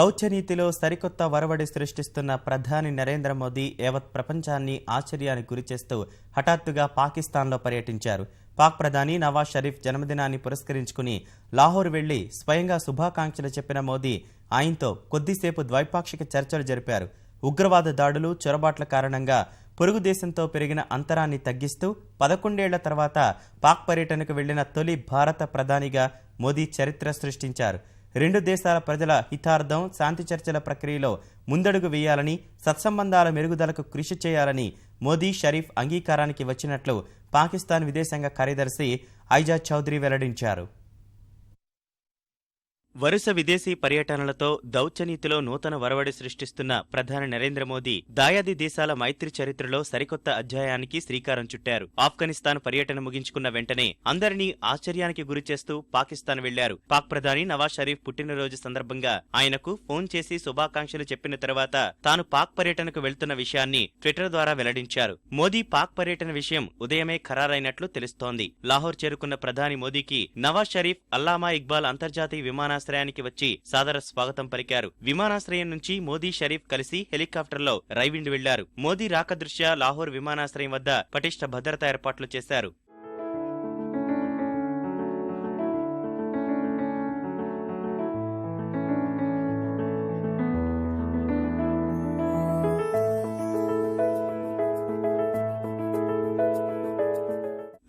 దౌత్యనీతిలో సరికొత్త వరవడి సృష్టిస్తున్న ప్రధాని నరేంద్ర మోదీ యావత్ ప్రపంచాన్ని ఆశ్చర్యానికి గురిచేస్తూ హఠాత్తుగా పాకిస్తాన్లో పర్యటించారు. పాక్ ప్రధాని నవాజ్ షరీఫ్ జన్మదినాన్ని పురస్కరించుకుని లాహోర్ వెళ్ళి స్వయంగా శుభాకాంక్షలు చెప్పిన మోదీ ఆయనతో కొద్దిసేపు ద్వైపాక్షిక చర్చలు జరిపారు. ఉగ్రవాద దాడులు చొరబాట్ల కారణంగా పొరుగు దేశంతో పెరిగిన అంతరాన్ని తగ్గిస్తూ పదకొండేళ్ళ తర్వాత పాక్ పర్యటనకు వెళ్ళిన తొలి భారత ప్రధానిగా మోదీ చరిత్ర సృష్టించారు. రెండు దేశాల ప్రజల హితార్థం శాంతి చర్చల ప్రక్రియలో ముందడుగు వేయాలని సత్సంబంధాల మెరుగుదలకు కృషి చేయాలని మోదీ షరీఫ్ అంగీకారానికి వచ్చినట్లు పాకిస్తాన్ విదేశాంగ కార్యదర్శి ఐజా చౌదరి వెల్లడించారు. వరుస విదేశీ పర్యటనలతో దౌత్యనీతిలో నూతన వరవడి సృష్టిస్తున్న ప్రధాని నరేంద్ర మోదీ దాయాది దేశాల మైత్రి చరిత్రలో సరికొత్త అధ్యాయానికి శ్రీకారం చుట్టారు. ఆఫ్ఘనిస్తాన్ పర్యటన ముగించుకున్న వెంటనే అందరినీ ఆశ్చర్యానికి గురిచేస్తూ పాకిస్తాన్ వెళ్ళారు. పాక్ ప్రధాని నవాజ్ షరీఫ్ పుట్టినరోజు సందర్భంగా ఆయనకు ఫోన్ చేసి శుభాకాంక్షలు చెప్పిన తర్వాత తాను పాక్ పర్యటనకు వెళ్తున్న విషయాన్ని ట్విట్టర్ ద్వారా వెల్లడించారు. మోదీ పాక్ పర్యటన విషయం ఉదయమే ఖరారైనట్లు తెలుస్తోంది. లాహోర్ చేరుకున్న ప్రధాని మోదీకి నవాజ్ షరీఫ్ అల్లామా ఇక్బాల్ అంతర్జాతీయ విమానాశ్రయం విమానాశ్రయానికి వచ్చి సాదర స్వాగతం పలికారు. విమానాశ్రయం నుంచి మోదీ షరీఫ్ కలిసి హెలికాప్టర్లో రైవిండ్ వెళ్ళారు మోదీ రాక దృష్ట్యా లాహోర్ విమానాశ్రయం వద్ద పటిష్ట భద్రతా ఏర్పాట్లు చేశారు.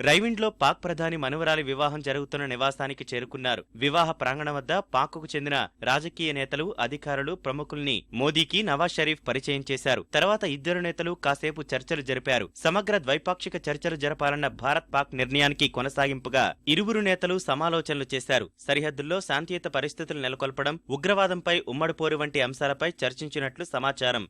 రైవిండ్లో పాక్ ప్రధాని మనువరాలి వివాహం జరుగుతున్న నివాసానికి చేరుకున్నారు. వివాహ ప్రాంగణం వద్ద పాక్కు చెందిన రాజకీయ నేతలు అధికారులు ప్రముఖుల్ని మోదీకి నవాజ్ షరీఫ్ పరిచయం చేశారు. తర్వాత ఇద్దరు నేతలు కాసేపు చర్చలు జరిపారు. సమగ్ర ద్వైపాక్షిక చర్చలు జరపాలన్న భారత్ పాక్ నిర్ణయానికి కొనసాగింపుగా ఇరువురు నేతలు సమాలోచనలు చేశారు. సరిహద్దుల్లో శాంతియుత పరిస్థితులు నెలకొల్పడం ఉగ్రవాదంపై ఉమ్మడి పోరు వంటి అంశాలపై చర్చించినట్లు సమాచారం.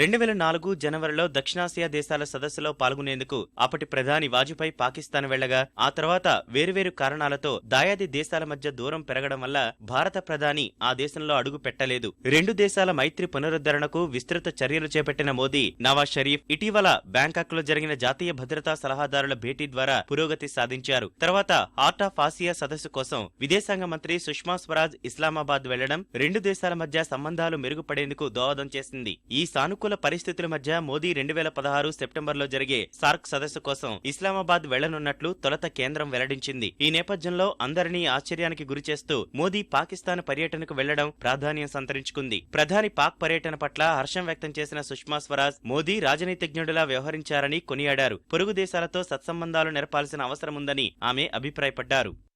రెండు వేల నాలుగు జనవరిలో దక్షిణాసియా దేశాల సదస్సులో పాల్గొనేందుకు అప్పటి ప్రధాని వాజ్పేయి పాకిస్తాన్ వెళ్ళగా ఆ తర్వాత వేరువేరు కారణాలతో దాయాది దేశాల మధ్య దూరం పెరగడం వల్ల భారత ప్రధాని ఆ దేశంలో అడుగు పెట్టలేదు. రెండు దేశాల మైత్రి పునరుద్ధరణకు విస్తృత చర్యలు చేపట్టిన మోదీ నవాజ్ షరీఫ్ ఇటీవల బ్యాంకాక్లో జరిగిన జాతీయ భద్రతా సలహాదారుల భేటీ ద్వారా పురోగతి సాధించారు. తర్వాత హార్ట్ ఆఫ్ ఆసియా సదస్సు కోసం విదేశాంగ మంత్రి సుష్మా స్వరాజ్ ఇస్లామాబాద్ వెళ్ళడం రెండు దేశాల మధ్య సంబంధాలు మెరుగుపడేందుకు దోహదం చేసింది. ఈ సానుకూల పరిస్థితుల మధ్య మోదీ రెండు వేల పదహారు సెప్టెంబర్లో జరిగే సార్క్ సదస్సు కోసం ఇస్లామాబాద్ వెళ్ళనున్నట్లు తొలత కేంద్రం వెల్లడించింది. ఈ నేపథ్యంలో అందరినీ ఆశ్చర్యానికి గురిచేస్తూ మోదీ పాకిస్తాన్ పర్యటనకు వెళ్ళడం ప్రాధాన్యం సంతరించుకుంది. ప్రధాని పాక్ పర్యటన పట్ల హర్షం వ్యక్తం చేసిన సుష్మా స్వరాజ్ మోదీ రాజనీతిజ్ఞుడిలా వ్యవహరించారని కొనియాడారు. పొరుగు దేశాలతో సత్సంబంధాలు నెరపాల్సిన అవసరముందని ఆమె అభిప్రాయపడ్డారు.